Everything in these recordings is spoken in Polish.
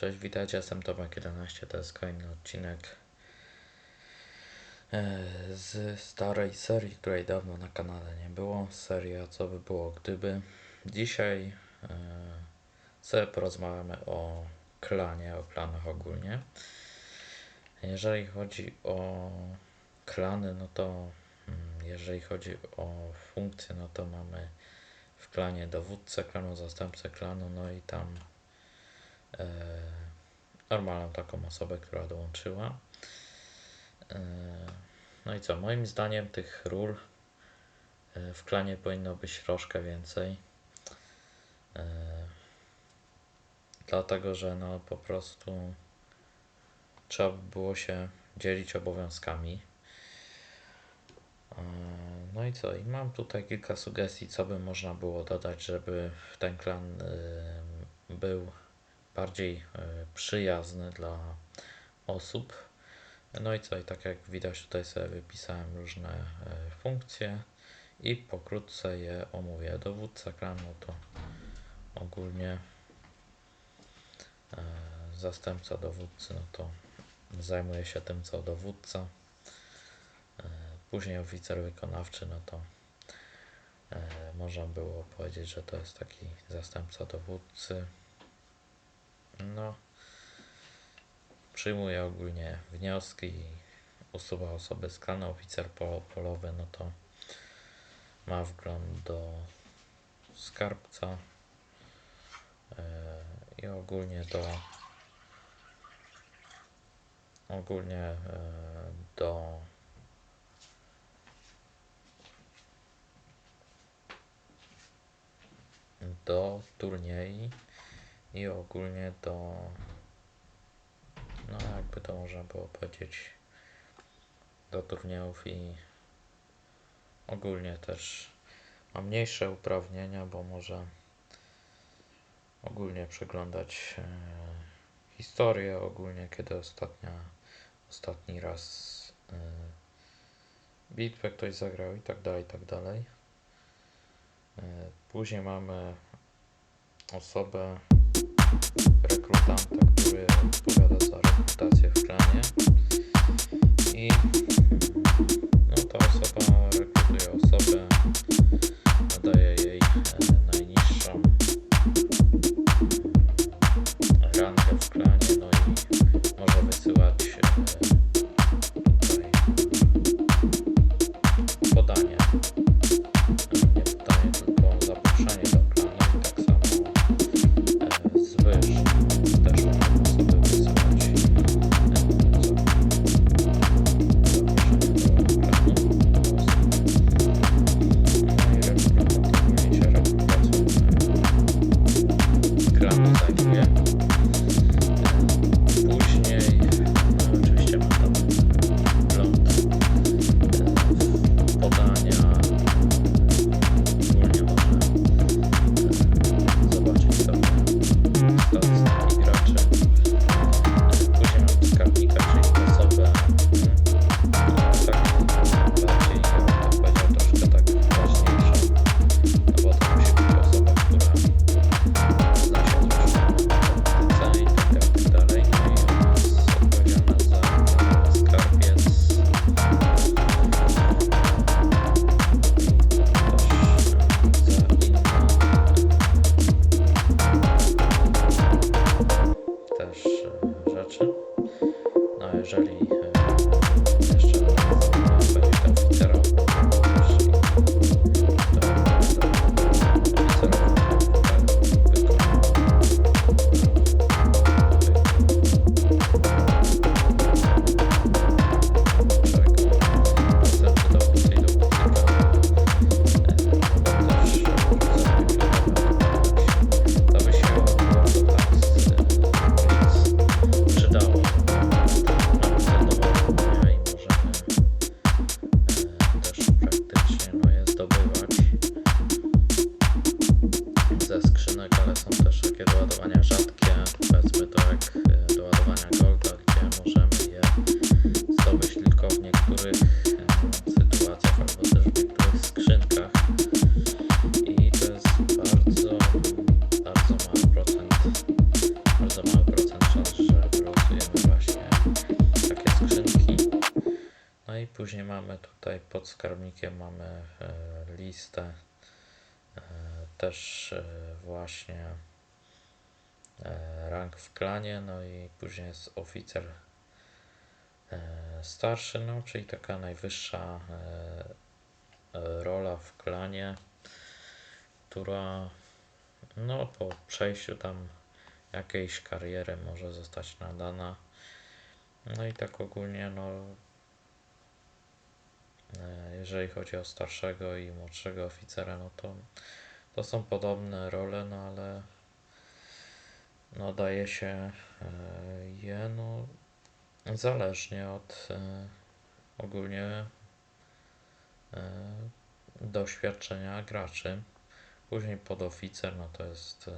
Cześć, witajcie, jestem Tomek11, to jest kolejny odcinek e, z starej serii, której dawno na kanale nie było. Seria Co by było gdyby. Dzisiaj e, sobie porozmawiamy o klanie, o klanach ogólnie. Jeżeli chodzi o klany, no to mm, jeżeli chodzi o funkcje, no to mamy w klanie dowódcę klanu, zastępcę klanu, no i tam normalną taką osobę, która dołączyła. E, no i co, moim zdaniem tych ról e, w klanie powinno być troszkę więcej. E, dlatego, że no po prostu trzeba by było się dzielić obowiązkami. E, No i co? I mam tutaj kilka sugestii, co by można było dodać, żeby ten klan był bardziej y, przyjazny dla osób. No i co? I tak jak widać, tutaj sobie wypisałem różne y, funkcje i pokrótce je omówię. Dowódca klanu to ogólnie y, zastępca dowódcy, no to zajmuje się tym, co dowódca. E, Później oficer wykonawczy, no to e, można było powiedzieć, że to jest taki zastępca dowódcy. No, przyjmuje ogólnie wnioski usuwa osoby z klanu. Oficer po, polowy, no to ma wgląd do skarbca e, i ogólnie do ogólnie e, do do turniej i ogólnie do no jakby to można było powiedzieć do turniejów i ogólnie też ma mniejsze uprawnienia, bo może ogólnie przeglądać e, historię ogólnie kiedy ostatnia ostatni raz e, bitwę ktoś zagrał i tak dalej, i tak dalej. E, Później mamy osobę rekrutanta, który odpowiada za rekrutację w klanie. I no, ta osoba rekrutuje osobę, później mamy tutaj pod skarbnikiem mamy e, listę e, też e, właśnie rank w klanie, no i później jest oficer starszy, no czyli taka najwyższa rola w klanie, która no po przejściu tam jakiejś kariery może zostać nadana. No i tak ogólnie, no jeżeli chodzi o starszego i młodszego oficera, no to to są podobne role, no ale no daje się e, je no zależnie od e, ogólnie e, doświadczenia graczy. Później podoficer, no to jest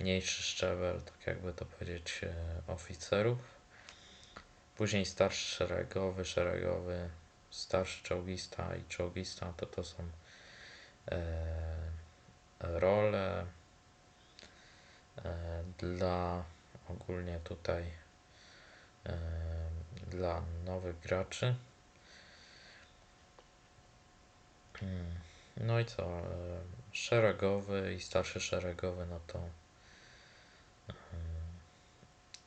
mniejszy szczebel, tak jakby to powiedzieć, oficerów. Później starszy szeregowy, szeregowy, starszy czołgista i czołgista, to to są e, role e, dla ogólnie tutaj e, dla nowych graczy. Mm, No i co? Szeregowy i starszy szeregowy, no to e,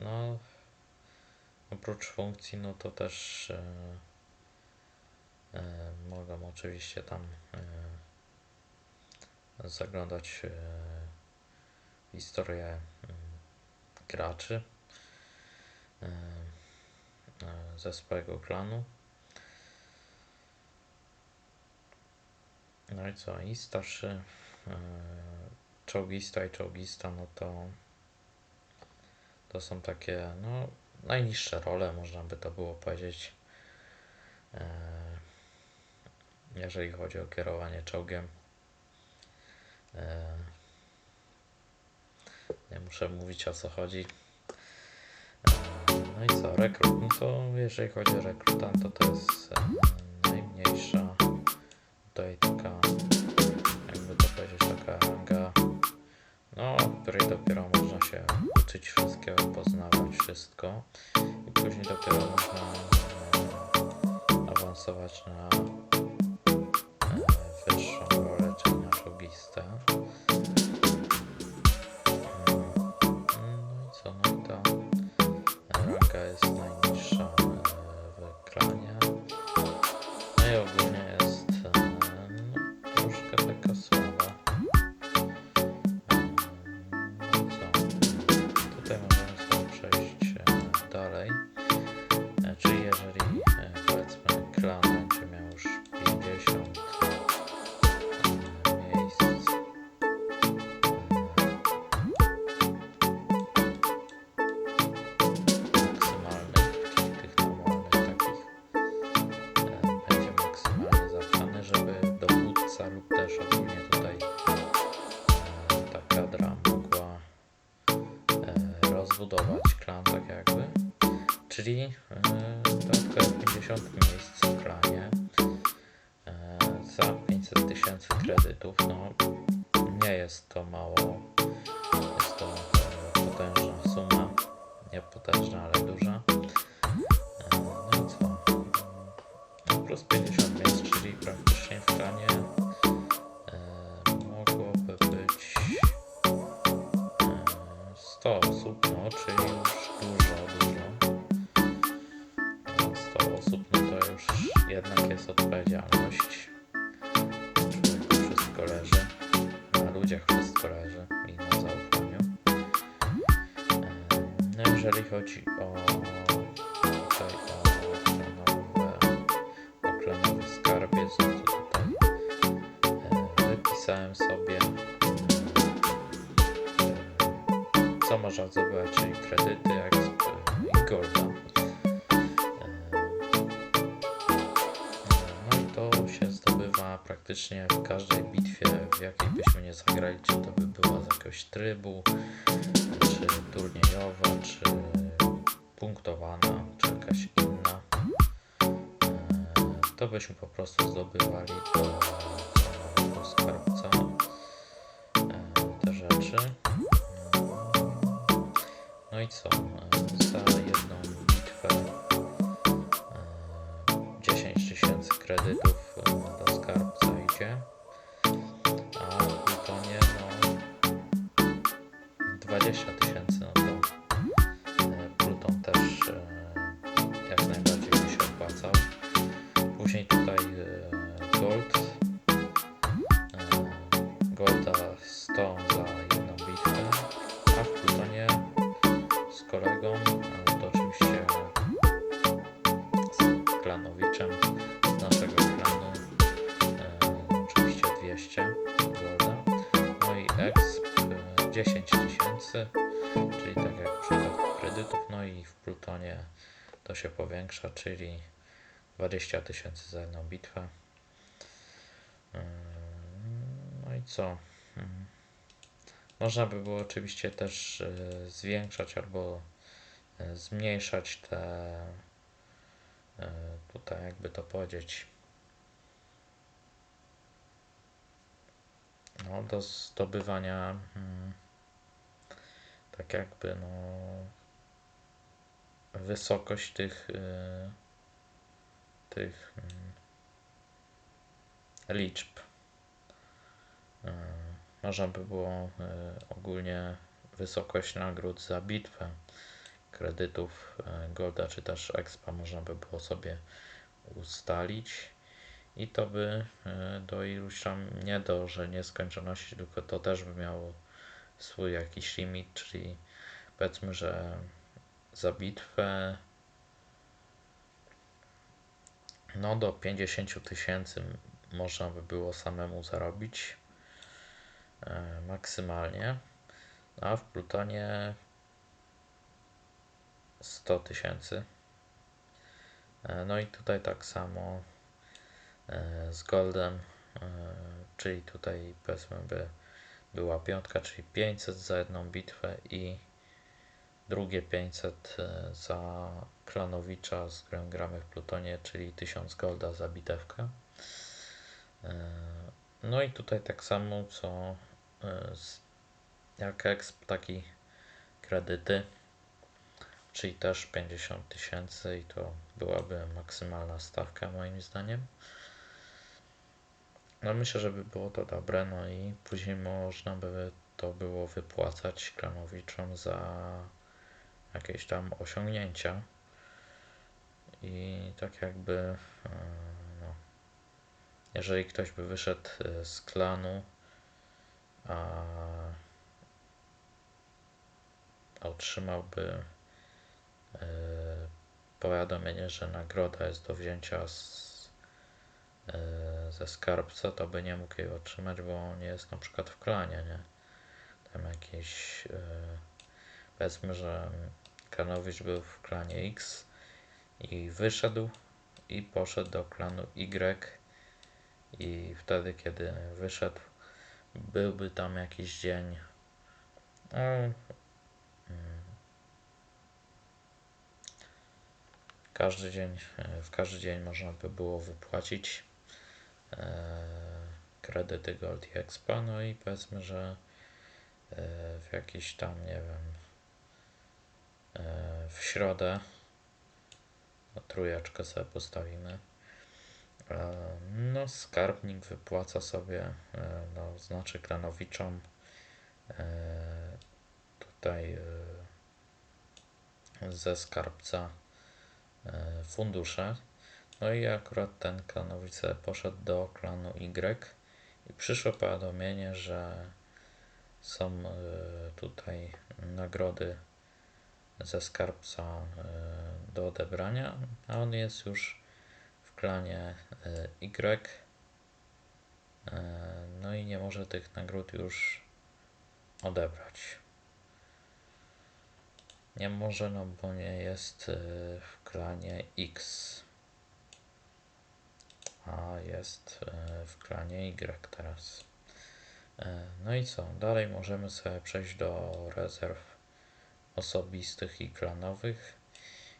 no oprócz funkcji, no to też mogą oczywiście tam e, zaglądać e, historię graczy e, e, ze swojego klanu. No i co? I starszy e, czołgista i czołgista, no to to są takie, no, najniższe role, można by to było powiedzieć, e, jeżeli chodzi o kierowanie czołgiem. E, nie muszę mówić o co chodzi. E, no i co, rekrut? No to jeżeli chodzi o rekruta, to to jest e, najmniejsza tutaj taka, jakby to powiedzieć, taka ranga, no, której dopiero można się uczyć wszystkiego, poznawać wszystko i później dopiero można awansować na that. No nie jest to mało. Jest to e, potężna suma. Nie potężna, ale duża. Można zdobywać, kredyty, exp e, i golda. E, No i to się zdobywa praktycznie w każdej bitwie, w jakiej byśmy nie zagrali, czy to by była z jakiegoś trybu, czy turniejowa, czy punktowana, czy jakaś inna. E, To byśmy po prostu zdobywali do, do skarbca e, te rzeczy. No i co? E, za jedną bitwę e, 10 tysięcy kredytów 200 Golda. No i exp e, 10 tysięcy, czyli tak jak w przypadku kredytów, no i w Plutonie to się powiększa, czyli 20 tysięcy za jedną bitwę. Ym, No i co? Ym, Można by było oczywiście też e, zwiększać albo e, zmniejszać te tutaj jakby to powiedzieć no do zdobywania mm, tak jakby no wysokość tych y, tych mm, liczb. Y, Można by było y, ogólnie wysokość nagród za bitwę kredytów y, Golda czy też Expa można by było sobie ustalić i to by y, do iluś tam nie do, że nieskończoności, tylko to też by miało swój jakiś limit, czyli powiedzmy, że za bitwę no do 50 tysięcy można by było samemu zarobić e, maksymalnie, a w Plutonie 100 tysięcy. E, No i tutaj tak samo e, z Goldem, e, czyli tutaj powiedzmy by była piątka, czyli 500 za jedną bitwę i drugie 500 e, za Klanowicza, z którym gramy w Plutonie, czyli 1000 golda za bitewkę. E, No i tutaj tak samo co e, jak exp, taki kredyty, czyli też 50 tysięcy i to byłaby maksymalna stawka moim zdaniem. No myślę, że by było to dobre, no i później można by to było wypłacać Klanowiczom za jakieś tam osiągnięcia. I tak jakby, e, no, jeżeli ktoś by wyszedł e, z klanu, a otrzymałby e, powiadomienie, że nagroda jest do wzięcia z, ze skarbca, to by nie mógł jej otrzymać, bo on jest na przykład w klanie, nie? Tam jakieś, e, powiedzmy, że Klanowicz był w klanie X i wyszedł i poszedł do klanu Y i wtedy, kiedy wyszedł, byłby tam jakiś dzień. Mm, każdy dzień, e, w każdy dzień można by było wypłacić e, kredyty Gold i Expa, no i powiedzmy, że e, w jakiś tam, nie wiem, e, w środę no, sobie postawimy. E, No, skarbnik wypłaca sobie, e, no, znaczy Klanowiczom e, tutaj e, ze skarbca e, fundusze. No i akurat ten Klanowicz sobie poszedł do klanu Y i przyszło powiadomienie, że są e, tutaj nagrody ze skarbca e, do odebrania, a on jest już w klanie e, Y. No i nie może tych nagród już odebrać. Nie może, no bo nie jest w klanie X. A jest e, w klanie Y teraz. E, No i co? Dalej możemy sobie przejść do rezerw osobistych i klanowych.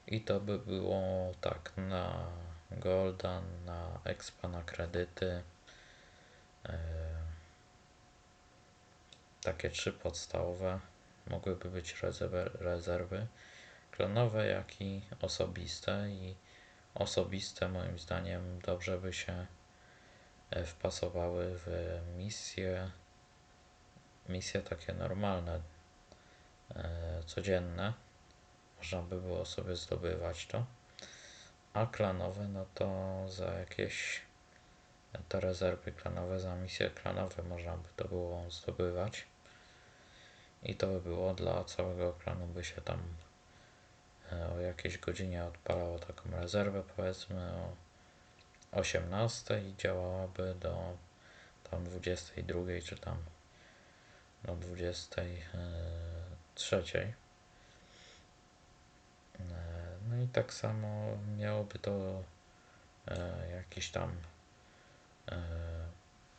I to by było tak na Golda, na Expa, na kredyty. E, takie trzy podstawowe mogłyby być rezerwy, rezerwy klanowe, jak i osobiste i osobiste moim zdaniem dobrze by się e, wpasowały w misje, misje takie normalne, e, codzienne. Można by było sobie zdobywać to. A klanowe, no to za jakieś te rezerwy klanowe, za misje klanowe można by to było zdobywać. I to by było dla całego klanu, by się tam o jakiejś godzinie odpalało taką rezerwę, powiedzmy o 18 i działałaby do tam 22 czy tam do 23. E, no i tak samo miałoby to e, jakiś tam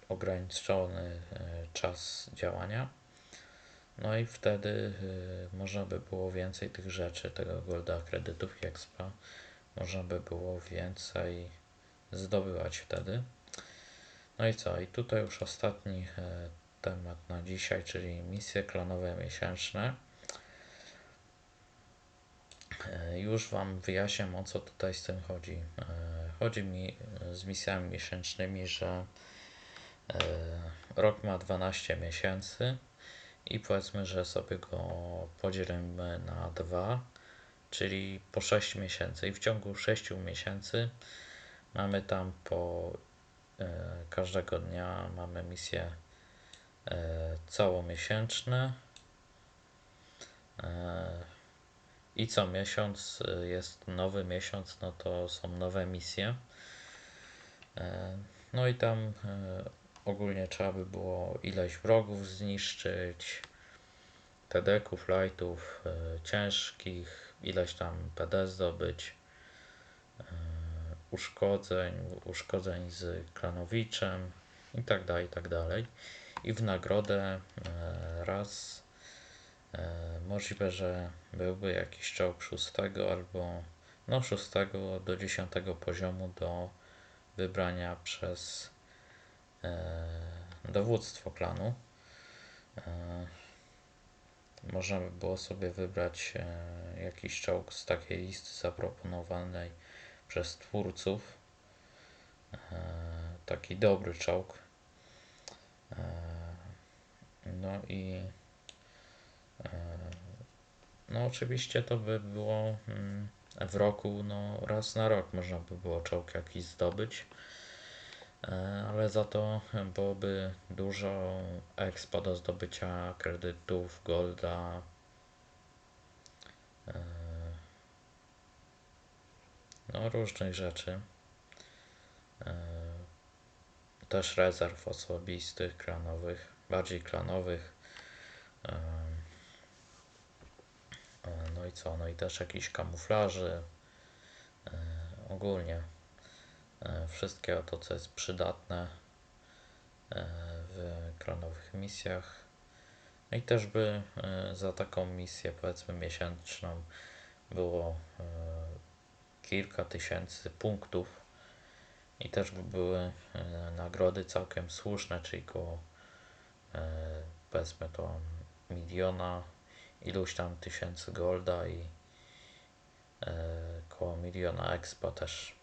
ograniczony czas działania no i wtedy y, można by było więcej tych rzeczy, tego golda, kredytów expa, można by było więcej zdobywać wtedy. No i co? I tutaj już ostatni e, temat na dzisiaj, czyli misje klanowe miesięczne. E, już Wam wyjaśniam o co tutaj z tym chodzi. E, chodzi mi z misjami miesięcznymi, że rok ma 12 miesięcy i powiedzmy, że sobie go podzielimy na dwa, czyli po 6 miesięcy i w ciągu 6 miesięcy mamy tam po e, każdego dnia mamy misje e, całomiesięczne e, i co miesiąc jest nowy miesiąc, no to są nowe misje. No i tam ogólnie trzeba by było ileś wrogów zniszczyć, TD-ków, lightów, e, ciężkich, ileś tam PD zdobyć, e, uszkodzeń, uszkodzeń z klanowiczem i tak dalej, i tak dalej. I w nagrodę e, raz możliwe, że byłby jakiś czołg szóstego albo no szóstego do dziesiątego poziomu do wybrania przez dowództwo klanu. E, można by było sobie wybrać e, jakiś czołg z takiej listy zaproponowanej przez twórców. E, taki dobry czołg. E, no i no oczywiście to by było mm, w roku, no raz na rok można by było czołg jakiś zdobyć. E, ale za to byłoby dużo expo do zdobycia kredytów, golda. E, no, różnych rzeczy. E, też rezerw osobistych, klanowych, bardziej klanowych. No i co? No i też jakiś kamuflaży. Ogólnie. E, wszystkiego to, co jest przydatne e, w klonowych misjach. No i też by e, za taką misję, powiedzmy miesięczną, było kilka tysięcy punktów i też by były nagrody całkiem słuszne, czyli koło powiedzmy to miliona, iluś tam tysięcy golda i koło miliona expa też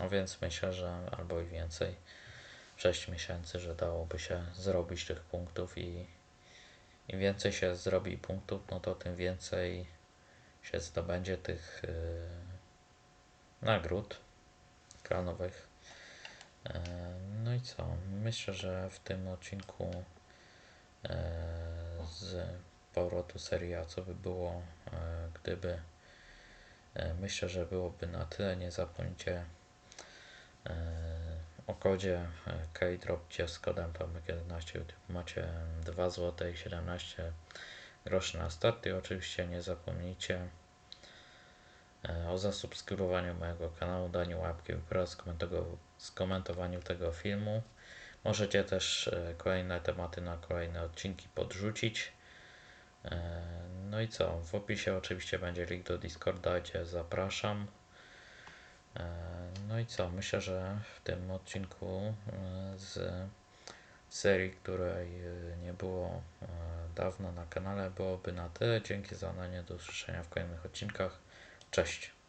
no więc myślę, że albo i więcej, 6 miesięcy, że dałoby się zrobić tych punktów i im więcej się zrobi punktów, no to tym więcej się zdobędzie tych yy, nagród klanowych. Yy, no i co? Myślę, że w tym odcinku yy, z powrotu serii A, co by było, yy, gdyby myślę, że byłoby na tyle. Nie zapomnijcie E, o kodzie e, KDROP z kodem POMYK11 YouTube macie 2 zł i 17 groszy na start i oczywiście nie zapomnijcie e, o zasubskrybowaniu mojego kanału, daniu łapki w górę, skomentowaniu tego filmu. Możecie też kolejne tematy na kolejne odcinki podrzucić. No i co? W opisie oczywiście będzie link do Discorda, gdzie zapraszam. E, no i co? Myślę, że w tym odcinku e, z serii, której e, nie było dawno na kanale, byłoby na tyle. Dzięki za oglądanie. Do usłyszenia w kolejnych odcinkach. Cześć.